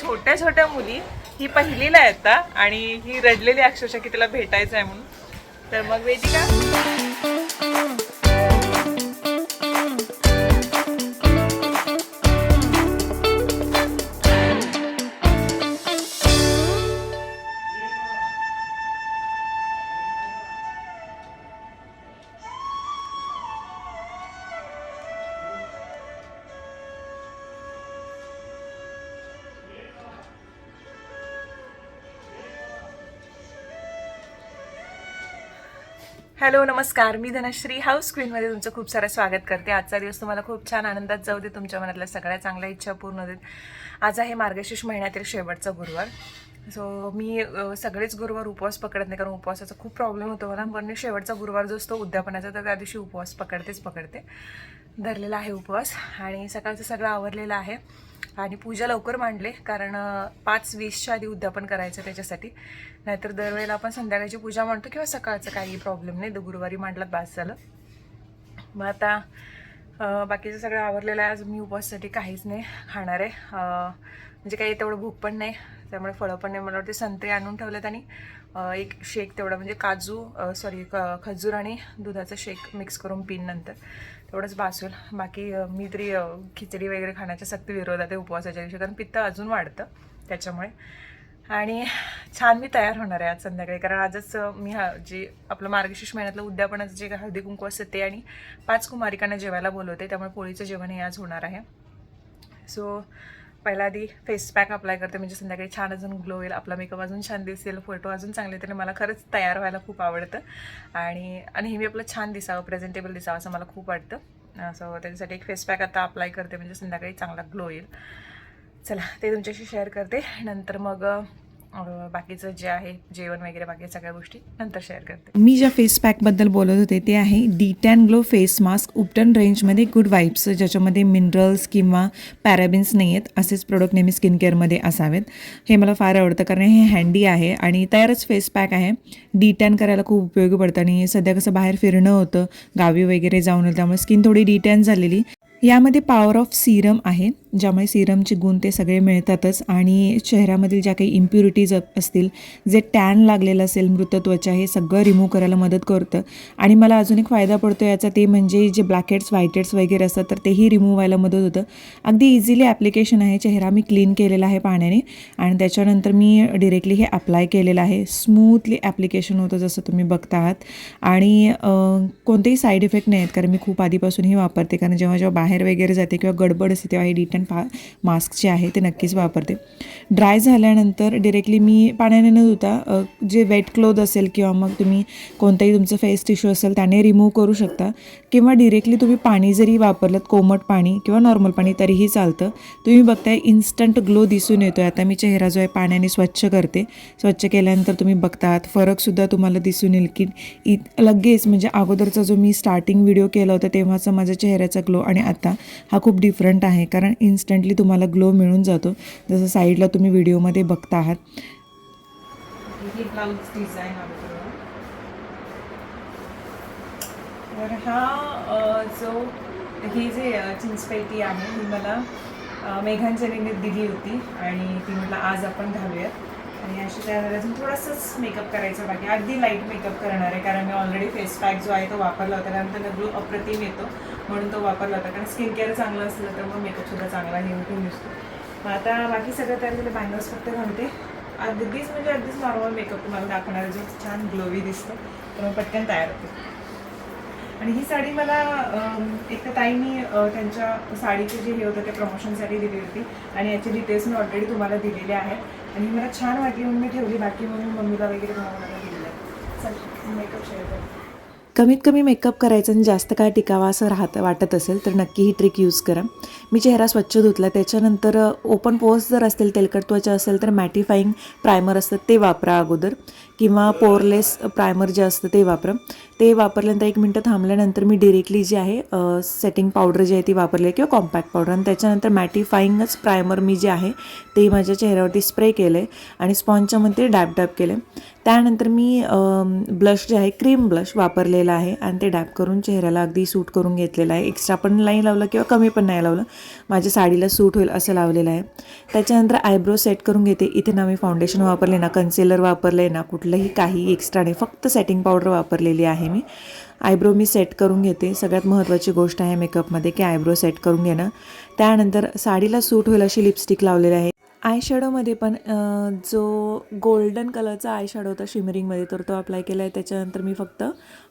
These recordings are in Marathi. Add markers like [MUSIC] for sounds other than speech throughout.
छोट्या छोट्या मुली ही पहिलीला आहे आता आणि ही रडलेली अक्षरशः की तिला भेटायचं आहे म्हणून. तर मग वेदिका. हॅलो नमस्कार. मी धनश्री हाऊस क्वीनमध्ये तुमचं खूप सारं स्वागत करते. आजचा दिवस तुम्हाला खूप छान आनंदात जाऊ दे. तुमच्या मनातल्या सगळ्या चांगल्या इच्छा पूर्ण देत आज आहे मार्गशीर्ष महिन्यातील शेवटचा गुरुवार. सो मी सगळेच गुरुवार उपवास पकडत नाही कारण उपवासाचा खूप प्रॉब्लेम होतो मला. पण शेवटचा गुरुवार जो असतो उद्यापनाचा तर त्या दिवशी उपवास पकडतेच पकडते. धरलेला आहे उपवास आणि सकाळचं सगळं आवरलेलं आहे. आणि पूजा लवकर मांडले कारण पाच वीसच्या आधी उद्यापन करायचं त्याच्यासाठी. नाहीतर दरवेळेला आपण संध्याकाळची पूजा मांडतो किंवा सकाळचं काही प्रॉब्लेम नाही. गुरुवारी मांडलात बास झालं. मग आता बाकीचं सगळं आवरलेलं आहे. आज मी उपवासासाठी काहीच नाही खाणार आहे. म्हणजे काही तेवढं भूक पण नाही. त्यामुळे फळं पण नाही. मला वाटते संत्रे आणून ठेवलेत आणि एक शेक तेवढं म्हणजे काजू सॉरी खजूर आणि दुधाचं शेक मिक्स करून पिन नंतर. तेवढंच बासूल. बाकी मी तरी खिचडी वगैरे खाण्याच्या सक्त विरोधात आहे उपवासाच्या दिवशी कारण पित्त अजून वाढतं त्याच्यामुळे. आणि छान मी तयार होणार आहे आज संध्याकाळी कारण आजच मी हा जे आपलं मार्गशीर्ष महिन्यातलं उद्यापनाचं जे हळदी कुंकू असतं ते आणि पाच कुमारिकांना जेवायला बोलवते त्यामुळे पोळीचं जेवण हे आज होणार आहे. सो पहिला आधी फेस पॅक अप्लाय करते म्हणजे संध्याकाळी छान अजून ग्लो होईल आपला मेकअप अजून छान दिसेल फोटो अजून चांगले तरी मला खरंच तयार व्हायला खूप आवडतं. आणि आणि नेहमी आपलं छान दिसावं प्रेझेंटेबल दिसावं असं मला खूप वाटतं. सो त्याच्यासाठी एक फेस पॅक आता अप्लाय करते म्हणजे संध्याकाळी चांगला ग्लो येईल. चला ते तुमच्याशी शेअर करते. नंतर मग बाकीचं जे आहे जेवण वगैरे बाकी सगळ्या गोष्टी नंतर शेअर करते. मी ज्या फेस पॅकबद्दल बोलत होते ते आहे D tan glow face mask उपटन रेंजमध्ये गुड वाईब्स ज्याच्यामध्ये मिनरल्स किंवा पॅराबिन्स नाही आहेत असेच प्रोडक्ट नेहमी स्किन केअरमध्ये असावेत. हे मला फार आवडतं कारण हे हँडी आहे आणि तयारच फेस पॅक आहे. डी टॅन करायला खूप उपयोगी पडतं आणि सध्या कसं बाहेर फिरणं होतं गावी वगैरे जाऊन त्यामुळे स्किन थोडी डी टॅन झालेली. यामध्ये पॉवर ऑफ सिरम आहे ज्यामुळे सिरमचे गुण ते सगळे मिळतातच. आणि चेहऱ्यामधील ज्या काही इम्प्युरिटीज असतील जे टॅन लागलेलं असेल मृत त्वचा हे सगळं रिमूव्ह करायला मदत करतं. आणि मला अजून एक फायदा पडतो याचा ते म्हणजे जे ब्लॅक हेड्स वगैरे असतात तर तेही रिमूव्ह व्हायला मदत होतं. अगदी इझिली ॲप्लिकेशन आहे चेहरा मी क्लीन केलेला आहे पाण्याने. आणि त्याच्यानंतर मी डिरेक्टली हे अप्लाय केलेलं आहे. स्मूथली ॲप्लिकेशन होतं जसं तुम्ही बघता आहात आणि कोणतेही साईड इफेक्ट नाही आहेत कारण मी खूप आधीपासून हे वापरते. कारण जेव्हा जेव्हा बाहेर वगैरे जाते किंवा गडबड असते तेव्हा हे डिटन पा मास्क जे आहे ते नक्कीच वापरते. ड्राय झाल्यानंतर डिरेक्टली मी पाण्याने न धुता जे वेट क्लोथ असेल किंवा मग तुम्ही कोणतंही तुमचं फेस टिश्यू असेल त्याने रिमूव्ह करू शकता. किंवा डिरेक्टली तुम्ही पाणी जरी वापरलं कोमट पाणी किंवा नॉर्मल पाणी तरीही चालतं. तुम्ही बघताय इन्स्टंट ग्लो दिसून येतो आहे आता मी चेहरा जो आहे पाण्याने स्वच्छ करते. स्वच्छ केल्यानंतर तुम्ही बघतात फरकसुद्धा तुम्हाला दिसून येईल की इ लगेच म्हणजे अगोदरचा जो मी स्टार्टिंग व्हिडिओ केला होता तेव्हाचा माझ्या चेहऱ्याचा ग्लो आणि आता हा खूप डिफरंट आहे कारण इन्स्टंटली तुम्हाला ग्लो मिळून जातो. जसं साईडला तुम्ही व्हिडिओमध्ये बघता आहात. ही डिझाईन तर हा जो ही जे चिंचपेटी आहे ही मला मेघांजलीने दिली होती आणि ती म्हटलं आज आपण घालूयात. आणि अशी त्यावर अजून थोडंसंच मेकअप करायचं बाकी. अगदी लाइट मेकअप करणार आहे कारण मी ऑलरेडी फेस पॅक जो आहे तो वापरला होता. कारण त्याला ग्लो अप्रतिम येतो म्हणून तो वापरला होता. कारण स्किन केअर चांगलं असलं तर मग मेकअपसुद्धा चांगला हे दिसतो. मग आता बाकी सगळं तयार झालं. बँगल्स फक्त घालते. अगदीच म्हणजे अगदीच नॉर्मल मेकअप तुम्हाला दाखवणार जो छान ग्लोवी दिसतो तर मग पटकन तयार होते. आणि ही साडी मला एक तर ताईंनी त्यांच्या साडीचे जे हे होतं ते प्रमोशनसाठी दिली होती. आणि याचे डिटेल्स मी ऑलरेडी तुम्हाला दिलेले आहेत. आणि मला छान वाटली म्हणून मी ठेवली बाकी म्हणून मम्मीला वगैरे मेकअप शेअर करते. कमीत कमी मेकअप करायचं आणि जास्त काय टिकावा असं राहत वाटत असेल तर नक्की ही ट्रिक यूज करा. मी चेहरा स्वच्छ धुतला त्याच्यानंतर ओपन पोर्स जर असतील तेलकट त्वचा असेल तर मॅटिफाईंग प्रायमर असतं ते वापरा अगोदर. किंवा पोरलेस प्रायमर जे असतं ते वापरा. ते वापरल्यानंतर एक मिनटं थांबल्यानंतर मी डिरेक्टली जी आहे सेटिंग पावडर जी आहे ती वापरली किंवा कॉम्पॅक्ट पावडर आणि त्याच्यानंतर मॅटिफाईंगच प्रायमर मी जे आहे ते माझ्या चेहऱ्यावरती स्प्रे केलं आहे आणि स्पॉन्जच्या मध्ये डॅब डॅप केले त्यानंतर मी ब्लश जे आहे क्रीम ब्लश वापरलेला आहे आणि ते डॅप करून चेहऱ्याला अगदी सूट करून घेतलेलं आहे. एक्स्ट्रा पण नाही लावलं किंवा कमी पण नाही लावलं. माझ्या साडीला सूट होईल असं लावलेलं आहे. त्याच्यानंतर आयब्रो सेट करून घेते. इथे ना मी फाउंडेशन वापरले ना कन्सिलर वापरले ना कुठलं कुठलंही काही एक्स्ट्रा नाही. फक्त सेटिंग पावडर वापरलेली आहे मी. आयब्रो मी सेट करून घेते. सगळ्यात महत्त्वाची गोष्ट आहे मेकअपमध्ये की आयब्रो सेट करून घेणं. त्यानंतर साडीला सूट होईल अशी लिपस्टिक लावलेली आहे. आय शॅडोमध्ये पण जो गोल्डन कलरचा आय शॅडो होता शिमरिंगमध्ये तर तो अप्लाय केला आहे त्याच्यानंतर मी फक्त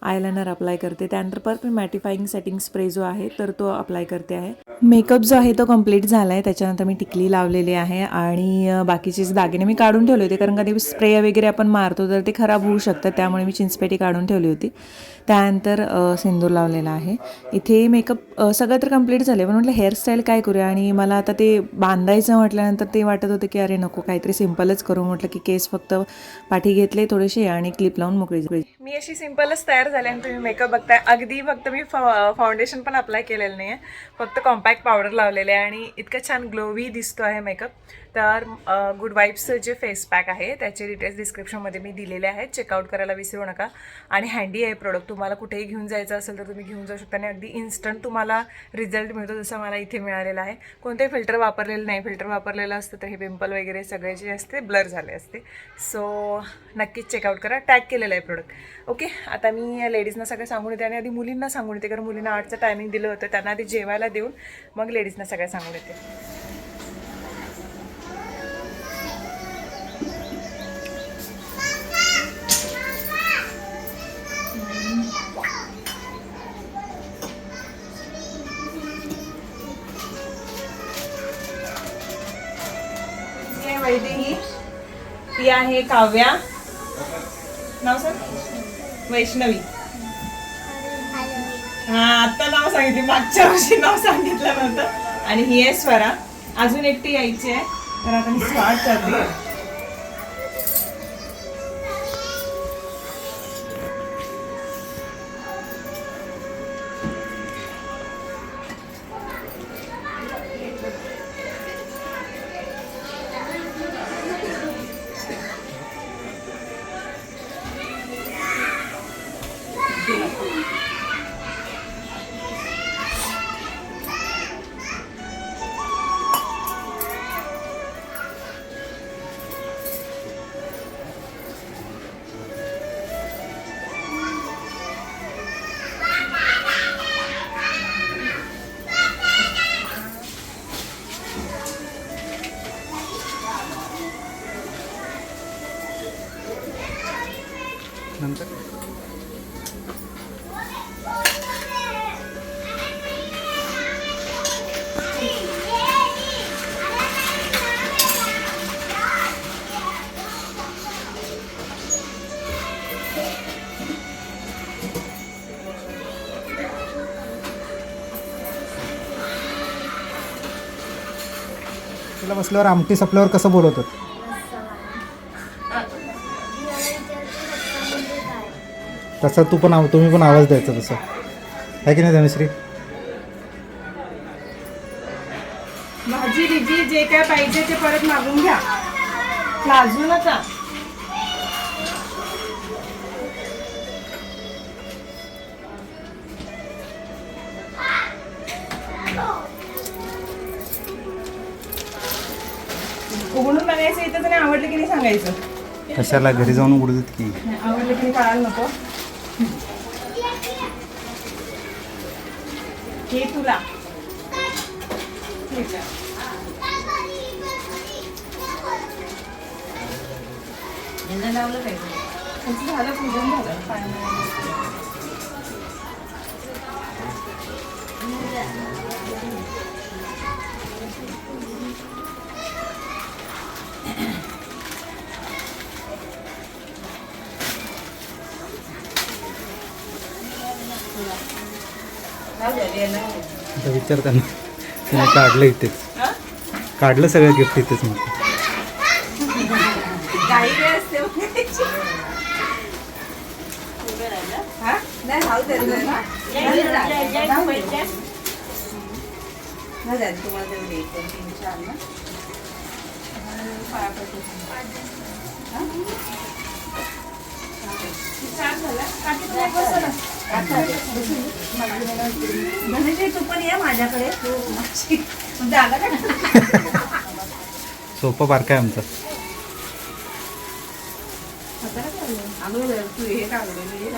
आयलायनर अप्लाय करते. त्यानंतर परत मी मॅटिफाईंग सेटिंग स्प्रे जो आहे तर तो अप्लाय करते आहे. मेकअप जो आहे तो कंप्लीट झाला आहे त्याच्यानंतर मी टिकली लावलेली आहे आणि बाकीचे जे दागिने मी काढून ठेवले होते कारण कधी स्प्रे वगैरे आपण मारतो तर ते खराब होऊ शकतात. त्यामुळे मी चिंचपेटी काढून ठेवली होती. त्यानंतर सिंदूर लावलेला आहे. इथे मेकअप सगळं तर कंप्लीट झाले पण म्हटलं हेअरस्टाईल काय करूया? आणि मला आता ते बांधायचं म्हटल्यानंतर ते वाटत होतं की अरे नको काहीतरी सिम्पलच करू. म्हटलं की केस फक्त पाठी घेतले थोडेसे आणि क्लिप लावून मोकळी मोकळी. मी अशी सिम्पलच तयार झाले आणि तुम्ही मेकअप बघताय. अगदी फक्त मी फाउंडेशन पण अप्लाय केलेलं नाही आहे फक्त कॉम्पॅक्ट पावडर लावलेले आहे आणि इतकं छान ग्लोवी दिसतो आहे मेकअप तर गुड वाईब्सचं जे फेस पॅक आहे. त्याचे डिटेल्स डिस्क्रिप्शनमध्ये मी दिलेले आहेत. चेकआउट करायला विसरू नका. आणि हँडी आहे प्रोडक्ट तुम्हाला कुठेही घेऊन जायचं असेल तर तुम्ही घेऊन जाऊ शकता. आणि अगदी इन्स्टंट तुम्हाला रिझल्ट मिळतो जसं मला इथे मिळालेला आहे. कोणतेही फिल्टर वापरलेलं नाही. फिल्टर वापरलेलं असतं तर हे पिंपल वगैरे सगळे जे असते ब्लर झाले असते. सो नक्कीच चेकआउट करा. टॅग केलेलं आहे प्रोडक्ट ओके आता मी लेडीजना सगळं सांगून येते आणि आधी मुलींना सांगून येते कारण मुलींना आठचं टायमिंग दिलं होतं. त्यांना आधी जेवायला देऊन मग लेडीजना सगळं सांगून येते ती आहे काव्या. नाव सांग. वैष्णवी. हा आता नाव सांगितले. मागच्या वर्षी नाव सांगितलं नव्हतं. आणि ही आहे स्वरा. अजून एकटी यायची आहे. तर आता मी स्टार्ट करते. तुला बसल्यावर आमटी सपल्यावर कसं बोलवतात? तसं तू पण आव- तुम्ही पण आवाज द्यायचा तसं. आहे की नाही धनुश्री? भाजी बिजी जे काय पाहिजे ते परत मागून घ्या. लाजू नका. उघडून बघायचं इथं तर नाही आवडलं की नाही सांगायचं. कशाला घरी जाऊन उडतात की? नाही, आवडलं की नाही कळायला नको. हे तुला. ठीक आहे. झालं पूजन झालं. आता विचारताना तिने काढलं इथेच. काढलं सगळं गिफ्ट इथेच मग तुम्हाला हा? तू पण ये माझ्याकडे. सोपं बारका आहे आमचं. तू हे काढलं हे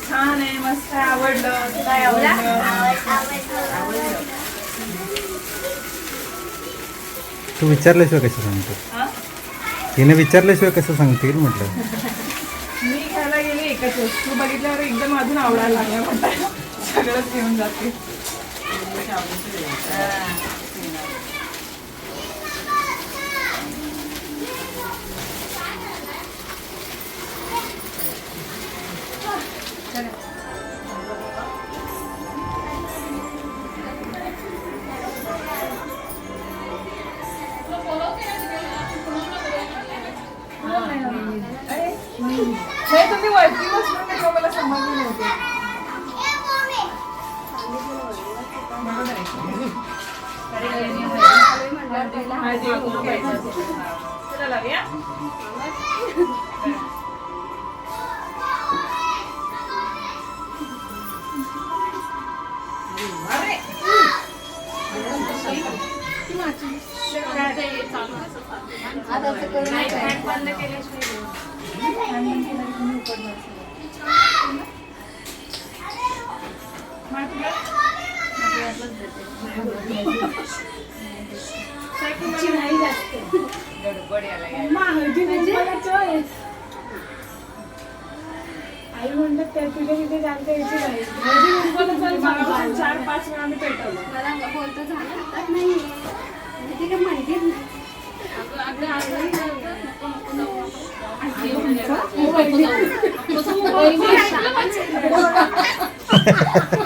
छान आहे मस्त आवडलं तुला आवडलं तू विचारल्याशिवाय कसं सांगतो? तिने विचारल्याशिवाय कसं सांगतील म्हटलं? मी खायला गेले एकच तू बघितल्यावर एकदम अजून आवडायला लागला. म्हटलं सगळंच घेऊन जाते. नाही तुम्ही वरती बसून त्याच्या मला समजलं नव्हते. चला लावूया अरे आई म्हणतात त्या तुझ्या तिथे जाणता यायची नाही चार पाच वेळा मी पेटवलं मला बोलतो झालं नाही म्हणजे तिला माहितीच नाही.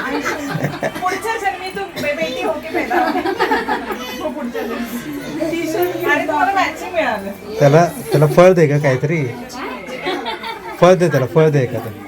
पुढच्या जन्मी तू बे- बेटी हो. की हो त्याला त्याला फळ दे का काहीतरी. फळ दे त्याला फळ दे एखादं.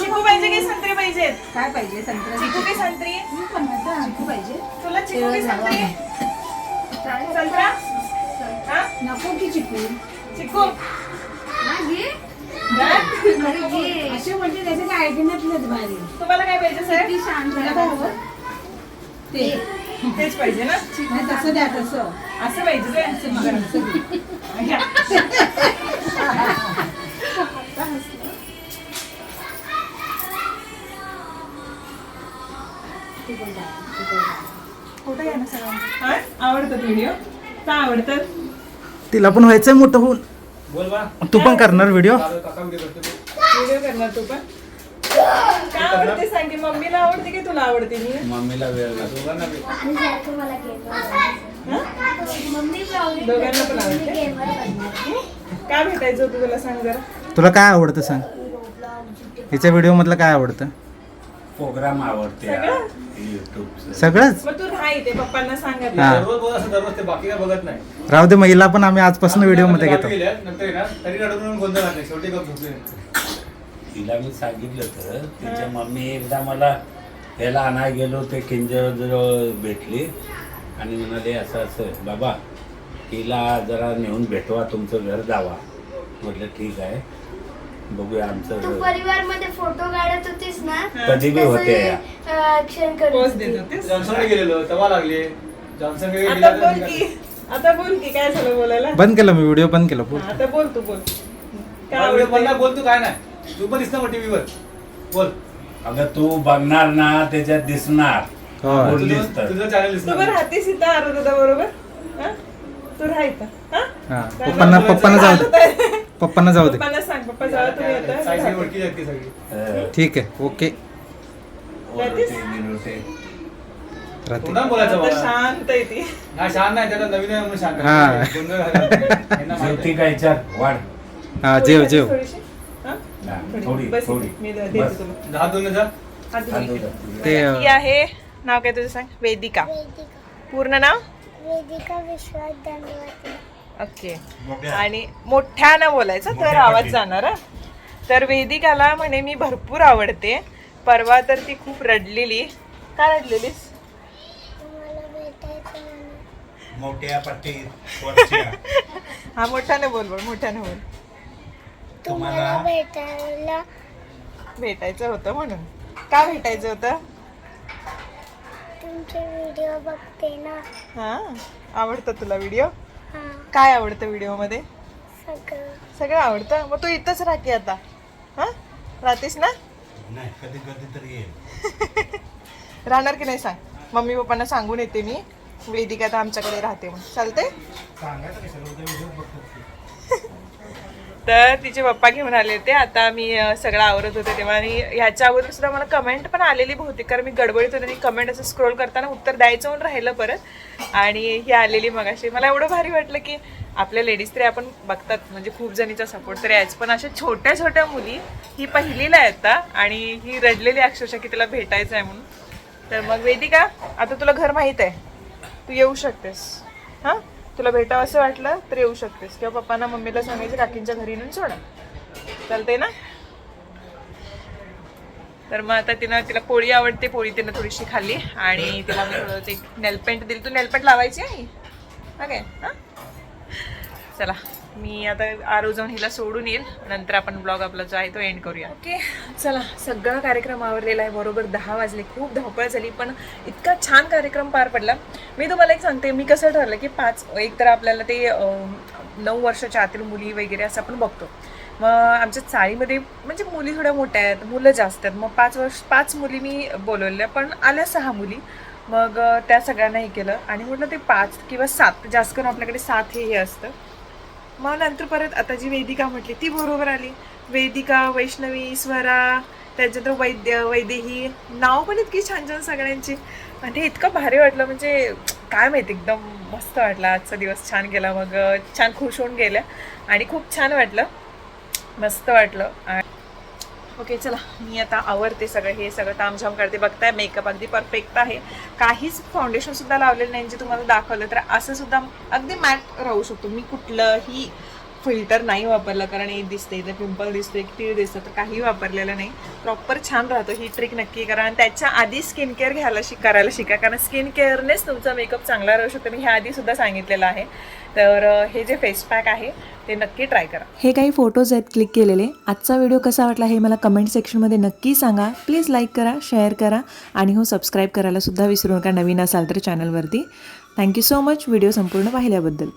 चिकू पाहिजे की संत्री पाहिजेत? काय पाहिजे संत्रा? चिकू की संत्री? चिकू पाहिजे. तुला चिकू की संत्री? संत्रा नको की चिकू. चिकू. असे म्हणजे त्याचे काय ऐकण्यातलेच भारी तुम्हाला काय पाहिजे सर? शांत ते. तेच पाहिजे ना? तसं द्या तसं. असं पाहिजे काय असं घे. घ्या. फोटो घ्या ना सगळ्यांना. हा? आवडतात व्हिडिओ का आवडतात तिला पण व्हायचंय मोठं होऊन. तू पण करणार व्हिडिओ व्हिडिओ करणार तू पण? का आवडते सांग की मम्मीला आवडते की तुला आवडते? मी? मम्मीला वेळ लागतो. ना बी. मम्मी ब्लाऊज दोघांना पण आवडते? काय भेटायचं होतं तुला सांग जरा? तुला काय आवडतं सांग? हिच्या व्हिडिओमधलं काय आवडतं? प्रोग्राम आवडते सगळं? युट्यूबचं सगळंच? मग तू राहा इथे पप्पांना सांगत हा. दररोज बघत असं दररोज ते बाकी काय बघत नाही. राहू दे महिला पण आम्ही आजपासून व्हिडिओमध्ये गावी घेतो. गेल्या, नंतर आहे ना तरी रडून गोंधळ घातले शेवटी गप झोपले. तिला मी सांगितलं तर तिच्या मम्मी एकदा मला ह्याला आणायला गेलो ते किंजर भेटली. आणि म्हणाले असं असं बाबा तिला जरा नेऊन भेटवा तुमचं घर जावा. म्हटलं ठीक आहे. बघूया तू आमचं परिवारमध्ये फोटो काढत होतीस ना कधी बी होते. या. पोच होतीस? जॉन्सनकडे गेलेलो तेव्हा लागले. जॉन्सनकडे आता बोल की आता बोल की काय झालं बोलायला? बंद केलं मी व्हिडिओ बंद केला बोल. हा, आता बोल तू बोल. काय बोल आवडते? बोल तू काय नाही. तू पण टीव्हीवर बोल. अगं तू बघणार ना त्याच्यात दिसणार. होय. तुझं चॅनल तू दिसणार. बरोबर? हा? तू राहायचं हा? हा. पप्पांना पप्पांना जाऊ दे. पप्पांना जाऊ दे. पप्पांना ठीक आहे ओके. शांत आहे ती. हा शांत नाही त्याला नवीन आहे म्हणून शांत हा. आहे. विचार वाढ. हा जेव जेव. ते ही आहे नाव काय तुझं सांग? वेदिका. वेदिका. पूर्ण नाव? वेदिका विश्वास ओके. आणि मोठ्यानं बोलायचं तर आवाज जाणार हा. तर वेदिकाला म्हणे मी भरपूर आवडते. परवा तर ती खूप रडलेली. का रडलेलीस? तुम्हाला भेटायचं म्हणून मोठ्या पट्टीत वरच्या. [LAUGHS] हा मोठ्याने बोल बोल मोठ्याने बोल. तुम्हाला भेटायला भेटायचं होतं म्हणून. का भेटायचं होतं? तुमचे व्हिडिओ बघते ना. हा आवडतं तुला व्हिडिओ? काय आवडतं व्हिडिओमध्ये? सगळं. सगळं आवडतं? मग तू इथंच राहते आता. हा? राहतेस ना? नाही कधी कधी तरी येईल. [LAUGHS] राहणार की नाही सांग? मम्मी पप्पांना सांगून येते मी. वेदिका आता आमच्याकडे राहते म्हणून. चालते तर तिचे पप्पा घेऊन आले होते. आता मी सगळं आवरत होते तेव्हा आणि ह्याच्या अगोदर सुद्धा मला कमेंट पण आलेली बहुतेक. कारण मी गडबडीत होते आणि कमेंट असं स्क्रोल करताना उत्तर द्यायचं म्हणून राहिलं परत. आणि ही आलेली मगाशी. मला एवढं भारी वाटलं की आपल्या लेडीज तरी आपण बघतात. म्हणजे खूप जणीचा सपोर्ट तरी आहेच. पण अशा छोट्या छोट्या मुली ही पहिलीला आहे आता आणि ही रडलेली अक्षरशः की तिला भेटायचं आहे म्हणून. तर मग वेदिका आता तुला घर माहीत आहे. तू येऊ शकतेस. हां? तुला भेटावं असं वाटलं तर येऊ शकतेस. किंवा पप्पांना मम्मीला सांगायचं काकींच्या घरी नेऊन सोडा. चालतंय ना? तर मग आता तिनं तिला पोळी आवडते पोळी तिनं थोडीशी खाल्ली. आणि तिला मी थोडं ते नेलपेंट दिली. तू नेलपेंट लावायची आहे? ओके हां? चला. मी आता आरो जाऊन हिला सोडून येईल. नंतर आपण ब्लॉग आपला जो आहे तो एंड करूया. ओके चला सगळा कार्यक्रम आवरलेला आहे. बरोबर दहा वाजले. खूप धावपळ झाली पण इतका छान कार्यक्रम पार पडला. मी तुम्हाला एक सांगते मी कसं ठरलं की पाच एक तर आपल्याला ते नऊ वर्षाच्या आतील मुली वगैरे असं आपण बघतो. मग आमच्या चाळीमध्ये म्हणजे मुली थोड्या मोठ्या आहेत मुलं जास्त आहेत. मग पाच वर्ष पाच मुली मी बोलवल्या पण आल्या सहा मुली. मग त्या सगळ्यांना हे केलं. आणि म्हटलं ते पाच किंवा सात जास्त करून आपल्याकडे सात हे हे असतं. मग नंतर परत आता जी वेदिका म्हटली ती बरोबर आली. वेदिका वैष्णवी स्वरा त्याच्यानंतर वैद्य वैदेही नाव पण इतकी छान छान सगळ्यांची. आणि इतकं भारी वाटलं म्हणजे काय माहिती एकदम मस्त वाटलं. आजचा दिवस छान गेला मग. छान खुश होऊन गेल्या आणि खूप छान वाटलं. मस्त वाटलं. आणि ओके चला. मी आता आवरते सगळं हे सगळं तामझाम करते. बघताय मेकअप अगदी परफेक्ट आहे. काहीच फाउंडेशन सुद्धा लावलेलं नाही जे तुम्हाला दाखवलं तर असं सुद्धा अगदी मॅट राहू शकतो. मी कुठलंही फिल्टर नाही वापरलं कारण हे दिसते इथे पिंपल दिसतोय तीळ दिसतं तर काही वापरलेलं नाही. प्रॉपर छान राहतो ही ट्रिक नक्की करा. आणि त्याच्या आधी स्किन केअर घ्यायला शिक करायला शिका कारण स्किन केअरनेच तुमचा मेकअप चांगला राहू शकतो. मी ह्या आधी सुद्धा सांगितलेलं आहे. तर हे जे फेस पॅक आहे ते नक्की ट्राय करा. हे काही फोटोज आहेत क्लिक केलेले. आजचा व्हिडिओ कसा वाटला हे मला कमेंट सेक्शनमध्ये नक्की सांगा. प्लीज लाईक करा शेअर करा आणि हो सबस्क्राईब करायला सुद्धा विसरू नका नवीन असाल तर चॅनलवरती थँक्यू सो मच व्हिडिओ संपूर्ण पाहिल्याबद्दल.